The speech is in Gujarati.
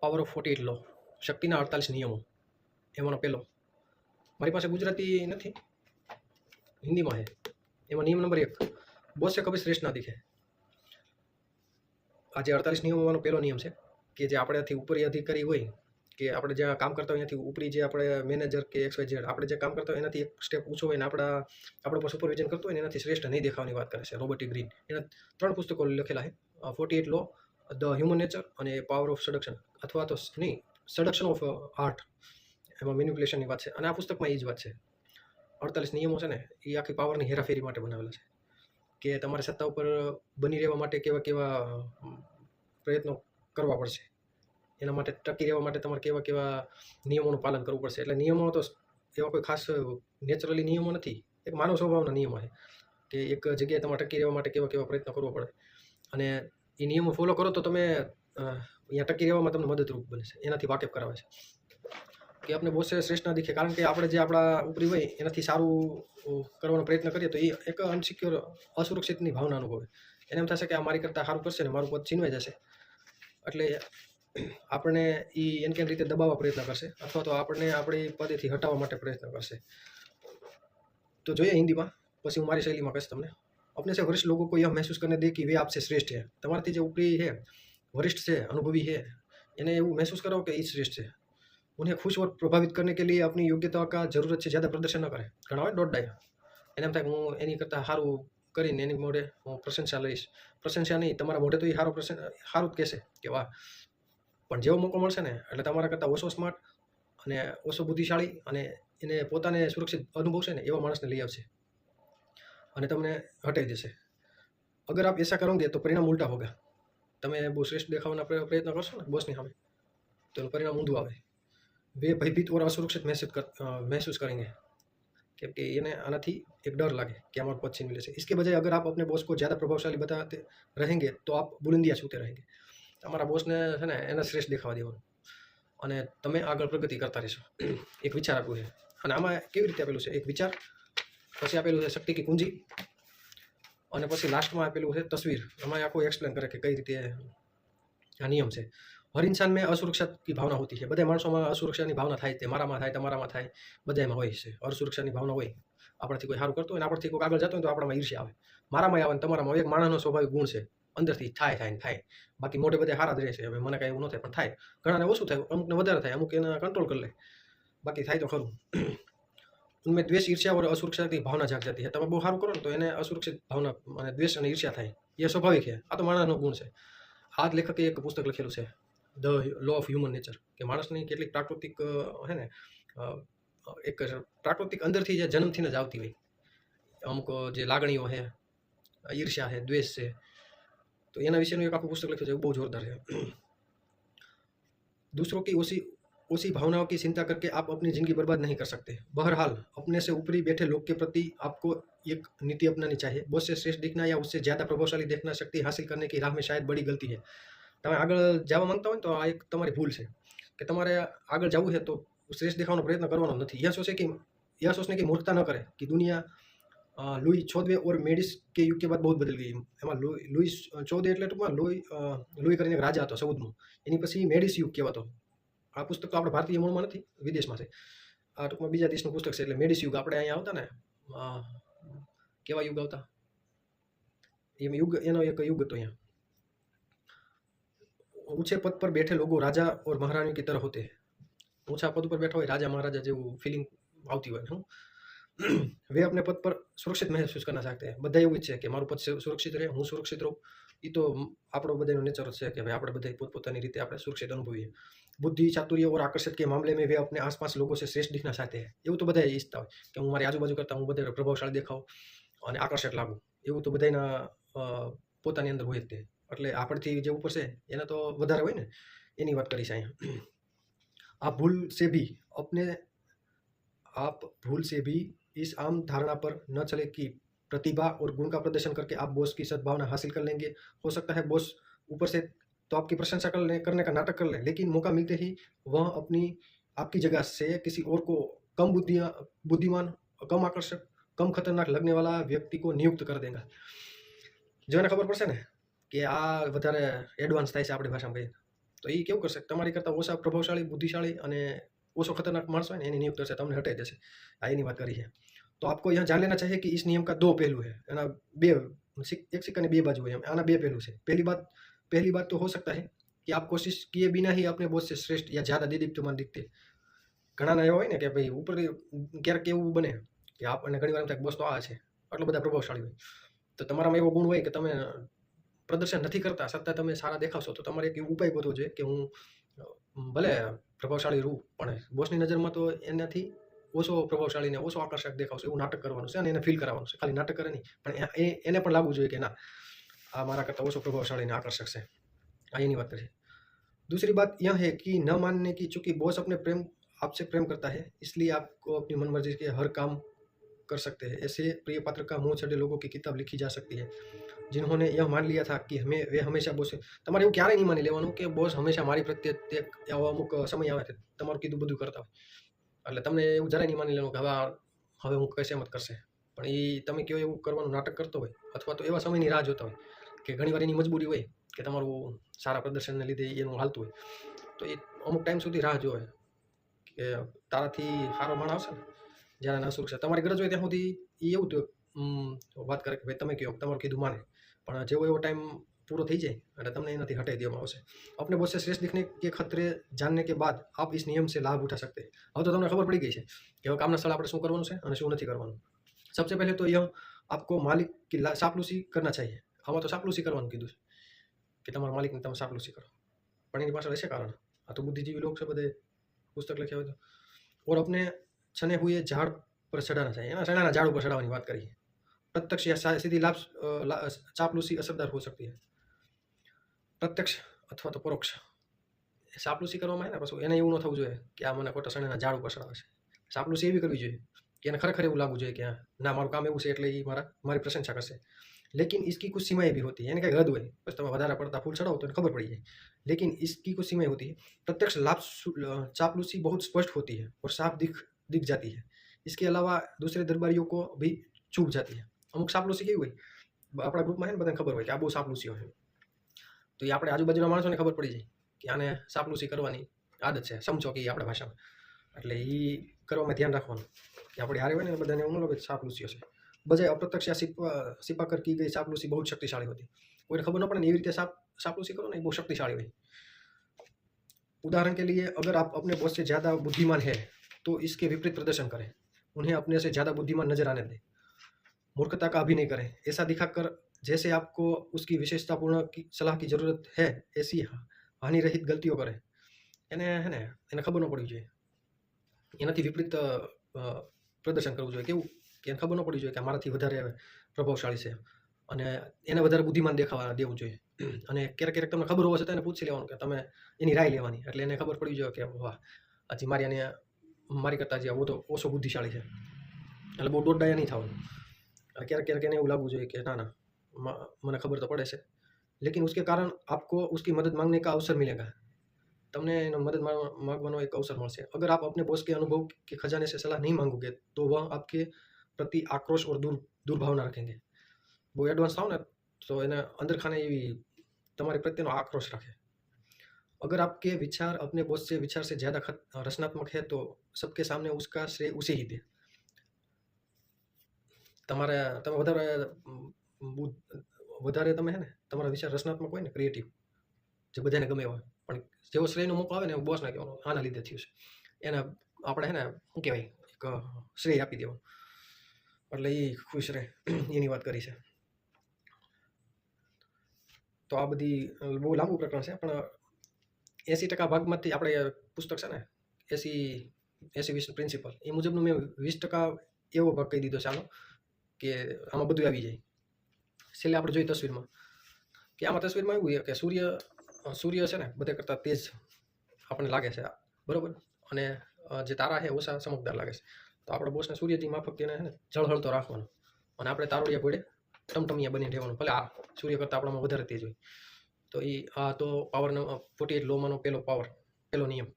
Power of forty eight law શક્તિના અડતાલીસ નિયમો. એમાંનો પહેલો. મારી પાસે ગુજરાતી નથી. હિન્દીમાં છે. એમાં નિયમ નંબર એક. બોસે કભી શ્રેષ્ઠ ના દીખે. આ જે અડતાલીસ નિયમોમાંનો પહેલો નિયમ છે કે જે આપણેથી ઉપરી અધિકારી હોય, કે આપણે જ્યાં કામ કરતા હોય એનાથી ઉપરી જે આપણે મેનેજર કે એક્સ વાય ઝેડ, આપણે જે કામ કરતા હોય એનાથી એક સ્ટેપ ઊંચો હોય ને આપણા આપણા પર સુપરવિઝન કરતો હોય ને એનાથી શ્રેષ્ઠ નહીં દેખાવાની વાત કરે છે. Robert Greene. એના ત્રણ પુસ્તકો લખેલા છે. Forty eight law the human nature અને પાવર ઓફ સડક્શન અથવા તો નહીં, સડક્શન ઓફ આર્ટ. એમાં મેન્યુપ્યુલેશનની વાત છે. અને આ પુસ્તકમાં એ જ વાત છે. અડતાલીસ નિયમો છે ને એ આખી પાવરની હેરાફેરી માટે બનાવેલા છે. કે તમારે સત્તા ઉપર બની રહેવા માટે કેવા કેવા પ્રયત્નો કરવા પડશે. એના માટે ટકી રહેવા માટે તમારે કેવા કેવા નિયમોનું પાલન કરવું પડશે. એટલે નિયમો તો એવા કોઈ ખાસ નેચરલી નિયમો નથી. એક માનવ સ્વભાવના નિયમો છે. કે એક જગ્યાએ તમારે ટકી રહેવા માટે કેવા કેવા પ્રયત્નો કરવો પડે. અને એ નિયમો ફોલો કરો તો તમે અહીંયા ટકી રહેવામાં તમને મદદરૂપ બને છે. એનાથી વાકેફ કરાવે છે. કે આપણે બોસે શ્રેષ્ઠ દીખે. કારણ કે આપણે જે આપણા ઉપરી હોય, એનાથી સારું કરવાનો પ્રયત્ન કરીએ તો એ એક અનસિક્યોર, અસુરક્ષિતની ભાવના અનુભવે. એને એમ થશે કે આ મારી કરતાં સારું કરશે ને મારું પદ છીનવાઈ જશે. એટલે આપણને એ એન કેન રીતે દબાવવા પ્રયત્ન કરશે? અથવા તો આપણને આપણી પદેથી હટાવવા માટે પ્રયત્ન કરશે. તો જોઈએ હિન્દીમાં. પછી હું મારી શૈલીમાં કહીશ તમને. अपने से वरिष्ठ लोगों को यह महसूस करने दे कि वे आपसे श्रेष्ठ है તમારાથી જે ઉપરી है वरिष्ठ છે અનુભવી है એને એવું महसूस करो कि ये श्रेष्ठ છે उन्हें खुश और प्रभावित करने के लिए अपनी योग्यता का जरूरत से ज्यादा प्रदर्शन ન કરે ઘણા હોય દોઢ ડાય એને એમ થાય કે હું એની કરતાં સારું કરીને એની મોઢે હું પ્રશંસા લઈશ પ્રશંસા નહીં તમારા મોઢે તો એ સારો પ્રશન સારું જ કહેશે કે વાહ પણ જેવો મોકો મળશે ને એટલે તમારા કરતાં ઓછો સ્માર્ટ અને ઓછો બુદ્ધિશાળી અને એને પોતાને સુરક્ષિત અનુભવશે ને એવા માણસને લઈ આવશે અને તમને હટાવી દેશે અગર આપ એસા કરોગે તો પરિણામ ઉલ્ટા હોગા તમે બહુ શ્રેષ્ઠ દેખાવાના પ્ર- પ્રયત્ન કરશો ને બોસની સામે તો એનું પરિણામ ઊંધું આવે वे भयभीत और असुरक्षित महसूस कर अ, महसूस करेंगे કેમ કે એને આનાથી એક ડર લાગે કે અમારું પદ છીનવી લેશે इसके बजाय अगर आप अपने बॉस को ज़्यादा प्रभावशाली बताते रहेंगे तो आप बुलंदियाँ छूते रहेंगे તમારા બોસને છે ને એને શ્રેષ્ઠ દેખાવા દેવાનું અને તમે આગળ પ્રગતિ કરતા રહેશો એક વિચાર આપ્યું છે અને આમાં કેવી રીતે આપેલું છે એક વિચાર પછી આપેલું છે શક્તિ કી કુંજી. અને પછી લાસ્ટમાં આપેલું છે તસવીર. એમાં આખું એક્સપ્લેન કરે કે કઈ રીતે આ નિયમ છે. હર ઇન્સાન મેં અસુરક્ષા કી ભાવના હોતી છે. બધા માણસોમાં અસુરક્ષાની ભાવના થાય, તે મારામાં થાય, તમારામાં થાય બધામાં હોય છે. અસુરક્ષાની ભાવના હોય. આપણાથી કોઈ સારું કરતો હોય આપણથી કોઈ આગળ જતો હોય તો આપણામાં ઈર્ષ્યા આવે. મારામાં આવે ને તમારામાં એક માણસનો સ્વાભાવિક ગુણ છે. અંદરથી થાય થાય ને થાય. બાકી મોટે બધે સારા જ રહે છે. હવે મને કાંઈ એવું ન થાય, પણ થાય. ઘણાને ઓછું થાય, અમુકને વધારે થાય, અમુક એના કંટ્રોલ કરી લે. બાકી થાય તો ખરું. ઉનમેં દ્વેષ ઈર્ષ્યા और असुरक्षा की भावना जाग जाती है તમે બહુ સારું કરો ને તો એને અસુરક્ષિત ભાવના અને દ્વેષ અને ઈર્ષ્યા થાય એ સ્વાભાવિક છે આ તો માણસનો ગુણ છે આ જ લેખકે એક પુસ્તક લખેલું છે the law of human nature કે માણસની કેટલીક પ્રાકૃતિક અ, હે ને અ, એક પ્રાકૃતિક અંદરથી જે જન્મથી જ આવતી હોય અમુક જે લાગણીઓ છે ઈર્ષ્યા છે દ્વેષ છે તો એના વિશેનું એક આખું પુસ્તક લખ્યું છે એ બહુ જોરદાર છે दूसरों की उसी उसी भावनाओं की चिंता करके आप अपनी जिंदगी बर्बाद नहीं कर सकते बहरहाल अपने से ऊपरी बैठे लोग के प्रति आपको एक नीति अपनानी चाहिए बहुत से श्रेष्ठ दिखना या उससे ज़्यादा प्रभावशाली देखना शक्ति हासिल करने की राह में शायद बड़ी गलती है તમે આગળ જવા માંગતા હોય ને તો આ એક તમારી ભૂલ છે કે તમારે આગળ જવું છે તો શ્રેષ્ઠ દેખાવાનો પ્રયત્ન કરવાનો નથી यह सोचे कि यह सोचने की मूर्खता न करे कि दुनिया અ, લુઈ ચૌદવે ઓર મેડિસ કે યુગ કે બાદ બહુ બદલ ગઈ એમાં લુઈ લુઈ ચૌદે એટલે ટૂંકમાં લુઈ અ, લુઈ કરીને એક રાજા હતો સૌદમાં એની પછી મેડિસ યુગ કહેવાતો આ પુસ્તક તો આપણે ભારતીય મૂળમાં નથી વિદેશમાં છે આ ટૂંકમાં બીજા દેશનું પુસ્તક છે એટલે મેડિસ યુગ આપણે અહીંયા આવતા ને અ, કેવા યુગ આવતા એમ યુગ એનો એક યુગ હતો અહીંયા ઊંચે પદ પર બેઠે લોકો રાજા ઓર મહારાણી की तरह होते हैं ઊંચા પદ ઉપર બેઠા હોય રાજા મહારાજા જેવું ફિલિંગ આવતી હોય હું वे अपने पद पर सुरक्षित महसूस करना चाहते हैं બધા એવું ઈચ્છે કે મારું પદ સુ- સુરક્ષિત રહે હું સુરક્ષિત રહું એ તો આપણો બધાનો નેચર છે કે ભાઈ આપણે બધા પોતપોતાની રીતે આપણે સુરક્ષિત અનુભવીએ बुद्धि चातुर्य और आकर्षित के मामले में वे अपने आसपास लोगों से श्रेष्ठ दिखना चाहते हैं એવું તો બધા ઈચ્છતા હોય કે હું મારી આજુબાજુ કરતાં હું બધા પ્રભાવશાળી દેખાઉં અને આકર્ષક લાગુ એવું તો બધાના અ, પોતાની અંદર હોય જ તે એટલે આપણથી જે ઉપર છે એને તો વધારે હોય ને એની વાત કરીશ અહીંયા आप भूल से भी अपने आप भूल से भी इस आम धारणा पर न चले कि प्रतिभा और गुण का प्रदर्शन करके आप बॉस की सद्भावना हासिल कर लेंगे हो सकता है बॉस ऊपर से तो आपकी प्रशंसा कर ले करने का नाटक कर ले लेकिन मौका मिलते ही वह अपनी आपकी जगह से किसी और को कम बुद्धिया बुद्धिमान कम आकर्षक कम खतरनाक लगने वाला व्यक्ति को नियुक्त कर देगा જો એને ખબર પડશે ને કે આ વધારે એડવાન્સ થાય છે આપણી ભાષામાં કહીએ તો એ કેવું કરશે તમારી કરતાં ઓછા પ્રભાવશાળી બુદ્ધિશાળી અને ઓછો ખતરનાક માણસ હોય ને એની નિયુક્ત કરશે તમને હટાઈ જશે આ એની વાત કરી છે તો आपको यहाँ जान लेना चाहिए कि इस नियम का दो पहलू है है ना बे सिक- एक सिक्का ने बे बाजू है आना बे पहलू से पहली बात पहली बात तो हो सकता है कि आप कोशिश किए बिना ही अपने बोझ से श्रेष्ठ या ज़्यादा दिदीप्यमान दिखते ઘણાના એવા હોય ને કે ભાઈ ઉપર ક્યારેક એવું બને કે આપણને ઘણી વાર એમ થાય કે બોસ તો આ છે આટલો બધા પ્રભાવશાળી હોય તો તમારામાં એવો ગુણ હોય કે તમે પ્રદર્શન નથી કરતા છતાં તમે સારા દેખાશો તો તમારે એક એવો ઉપાય ગોતવો જોઈએ કે હું અ, ભલે પ્રભાવશાળી રહું પણ બોસની નજરમાં તો એનાથી ઓછો પ્રભાવશાળીને ઓછો આકર્ષક દેખાવશે એવું નાટક કરવાનું છે અને એને ફીલ કરાવવાનું છે ખાલી નાટક કરે નહીં પણ એ એને પણ લાગવું જોઈએ કે ના આ મારા કરતાં ઓછો પ્રભાવશાળીને આકર્ષક છે આ એની વાત કરીએ दूसरी बात यह है कि न मानने की चूँकि बॉस अपने प्रेम आपसे प्रेम करता है इसलिए आपको अपनी मनमर्जी के हर काम कर सकते हैं ऐसे प्रिय पात्र का मुँह चढ़े लोगों की किताब लिखी जा सकती है जिन्होंने यह मान लिया था कि हमें वे हमेशा બોસ તમારે એવું ક્યારેય નહીં માની લેવાનું કે બોસ હંમેશા મારી પ્રત્યે તે આવા અમુક સમય આવે છે તમારું કીધું બધું કરતા હોય એટલે તમને એવું જરાય નહીં માની લેવાનું કે હવે હવે હું કહેશે એમ જ કરશે. પણ એ તમે કયો એવું કરવાનું નાટક કરતો હોય, અથવા તો એવા સમયની રાહ જોતા હોય, કે ઘણીવાર એની મજબૂરી હોય, કે તમારું સારા પ્રદર્શનને લીધે એનું હાલતું હોય, તો એ અમુક ટાઈમ સુધી રાહ જોવે. કે તારાથી સારો માણ આવશે ને જ્યારે ના સુરક્ષા. તમારી ગરજ હોય ત્યાં સુધી એ એવું વાત કરે કે ભાઈ તમે કહો તમારું કીધું માને. પણ જેવો એવો ટાઈમ પૂરો થઈ જાય એટલે તમને એનાથી હટાઈ દેવામાં આવશે अपने बोझ से श्रेष्ठ दिखने के खतरे जानने के बाद आप इस नियम से लाभ उठा सकते हैं હવે તો તમને ખબર પડી ગઈ છે કે હવે કામના સ્થળે આપણે શું કરવાનું છે અને શું નથી કરવાનું સબસે પહેલે તો यह आपको मालिक की ला- चापलूसी करना चाहिए આમાં તો ચાપલૂસી કરવાનું કીધું છે કે તમારા માલિકને તમે ચાપલૂસી કરો પણ એની પાછળ હશે કારણ આ તો બુદ્ધિજીવી લોક છે બધે પુસ્તક લખ્યા હોય તો ઓર अपने છને હુએ ઝાડ પર ચડાના चाहिए એના ચણાના ઝાડ ઉપર ચડાવવાની વાત કરી પ્રત્યક્ષ યા સા- સીધી લાભ અ, લા- ચાપલૂસી અસરદાર હો सकती है પ્રત્યક્ષ અથવા તો પરોક્ષ ચાપલૂસી કરવામાં આવે ને પછી એને એવું ન થવું જોઈએ કે આ મને ખોટા સણાના ઝાડ ઉપર ચડાવે છે ચાપલૂસી એવી કરવી જોઈએ કે એને ખરેખર એવું લાગવું જોઈએ કે હા, ના મારું કામ એવું છે એટલે એ મારા મારી પ્રશંસા કરશે लेकिन इसकी कुछ सीमाएं भी होती है यानी कि हद હોય બસ તમે વધારે પડતા ફૂલ ચડાવો તો એને ખબર પડી જાય लेकिन इसकी कुछ सीमाएं होती है प्रत्यक्ष लाभ सु- चापलूसी बहुत स्पष्ट होती है और साफ दिख दिख जाती है इसके अलावा दूसरे दरबारियों को भी चूक जाती है અમુક ચાપલૂસી કેવી હોય આપણા ગ્રુપમાં છે ને બધાને ખબર હોય કે આ બહુ ચાપલૂસીઓ છે તો એ આપણે આજુબાજુના માણસોને ખબર પડી જાય કે આને ચાપલૂસી કરવાની આદત છે સમજો કે એ આપણા ભાષામાં એટલે એ કરવામાં ધ્યાન રાખવાનું કે આપણે હારે હોય ને બધાને એવું ન લાગે કે ચાપલૂસીઓ છે બજાય અપ્રત્યક્ષ या सिपा सिपा कर की गई चापलूसी बहुत शक्तिशाली होती કોઈને ખબર ન પડે ને એવી રીતે સાપ चापलूसी करो ना ये बहुत शक्तिशाली हुई उदाहरण के लिए अगर आप अपने बॉस से ज़्यादा बुद्धिमान है तो इसके विपरीत प्रदर्शन करें उन्हें अपने से ज़्यादा बुद्धिमान नजर आने दें मूर्खता का अभिनय करें ऐसा दिखाकर जैसे आपको उसकी विशेषतापूर्ण की सलाह की जरूरत है ऐसी हानि रहित गलतियों करें એને હે ને એને ખબર ન પડવી જોઈએ એનાથી વિપરીત અ, અ, પ્રદર્શન કરવું જોઈએ કેવું કે એને ખબર ન પડવી જોઈએ કે આ મારાથી વધારે પ્રભાવશાળી છે અને એને વધારે બુદ્ધિમાન દેખાવા દેવું જોઈએ અને ક્યારેક ક્યારેક તમને ખબર હોવા છતાં એને પૂછી લેવાનું કે તમે એની રાય લેવાની એટલે એને ખબર પડવી જોઈએ કે વાહ હજી મારી અને મારી કરતાં હજી આ તો ઓછો બુદ્ધિશાળી છે એટલે બહુ દોડડાયા નહીં થવાનું અને ક્યારેક ક્યારેક એને એવું લાગવું જોઈએ કે ના ના મ- મને खबर तो पड़े છે લેકિન उसके कारण आपको उसकी मदद मांगने का अवसर मिलेगा। तमने मदद मांगवा एक अवसर અવસર अगर आप अपने बॉस के अनुभव के खजाने से सलाह नहीं मांगोगे तो वह आपके प्रति आक्रोश और दूर, दुर्भावना रखेंगे। वो एडवांस થાવ ना तो એને અંદર ખાને એવી તમારી आक्रोश रखे। अगर आपके विचार, अपने बॉस से विचार से ज़्यादा रचनात्मक है तो सबके सामने उसका श्रेय उसे ही दे। તમારે તમે વધારે વધારે તમે છે ને, તમારા વિચાર રચનાત્મક હોય ને ક્રિએટિવ જે બધાને ગમે એવા પણ જેવો શ્રેયનો મોકો આવે ને, એવું બોસને કહેવાનો આના લીધે થયું છે. એને, આપણે છે ને, શું કહેવાય, એક શ્રેય આપી દેવો એટલે એ ખુશ રહે, એની વાત કરી છે. તો આ બધી બહુ લાંબુ પ્રકરણ છે, પણ એંસી ટકા ભાગમાંથી આપણે પુસ્તક છે ને, એસી એસી વીસ પ્રિન્સિપલ એ મુજબનું મેં વીસ ટકા એવો ભાગ કહી દીધો ચાલો કે આમાં બધું આવી જાય. છેલ્લે આપણે જોઈએ તસવીરમાં કે આમાં તસવીરમાં એવું કે સૂર્ય સૂર્ય છે ને, બધા કરતાં તેજ આપણને લાગે છે બરાબર? અને જે તારા છે, ઓછા ચમકદાર લાગે છે. તો આપણે બોસને સૂર્યથી માફક તેને છે ને જળહળતો રાખવાનો. અને આપણે તારોડિયા ભોળે ટમટમિયા બની રહેવાનું, ભલે આ સૂર્ય કરતાં આપણામાં વધારે તેજ હોય. તો એ આ તો પાવરનો ફોર્ટી એટ લોમાંનો પહેલો પાવર પહેલો નિયમ.